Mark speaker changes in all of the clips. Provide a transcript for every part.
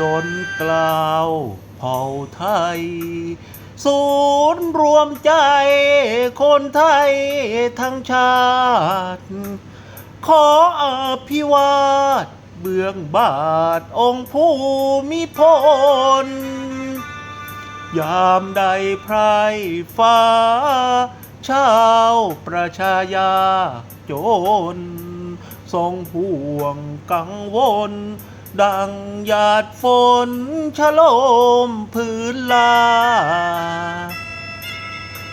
Speaker 1: ล้นกล่าวเผ่าไทย ศูนย์รวมใจคนไทยทั้งชาติ ขออภิวาทเบื้องบาทองค์ผู้มิพลยามใดไพรฟ้า ชาวประชายาจน ทรงห่วงกังวล ดังหยาดฝนชะโลมพื้นลา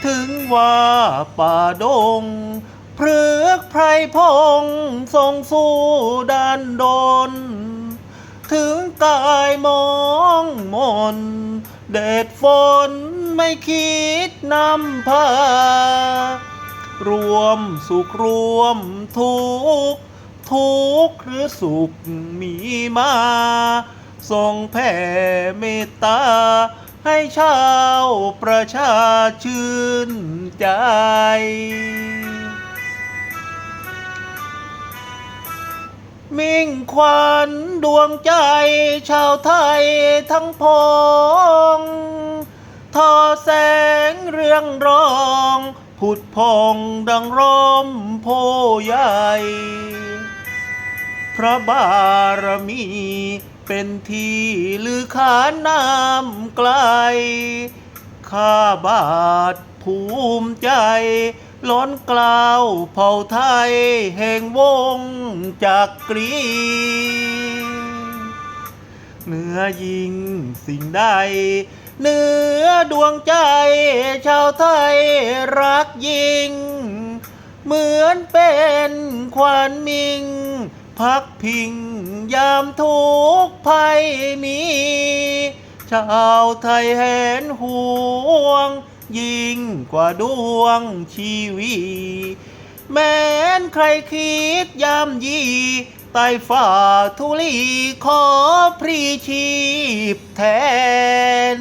Speaker 1: ถึงว่าป่าดงเพลือกไพรพงทรงสู้ดันดน ถึงกายมองมน เดดฝนไม่คิดนำพารวมสุขรวมทุกข์ ทุกข์หรือสุขมีมา ทรงแผ่เมตตา ให้ชาวประชาชื่นใจ มิ่งขวัญดวงใจชาวไทยทั้งพองทอแสงเรื่องรอง ผุดพองดังร่มโพใหญ่ พระบารมีเป็นที่ลือขานน้ำไกล ข้าบาทภูมิใจ ล้นกล่าวเผ่าไทยแห่งวงจากกรีเหนือยิ่งสิ่งใดเหนือดวงใจชาวไทยรักยิ่ง เหมือนเป็นควันมิง พักพิงยามทุกภัยมี ชาวไทยเห็นห่วง ยิ่งกว่าดวงชีวีแม้นใครคิดยามยีใต้ฝ่าทุลีขอพรีชีพแทน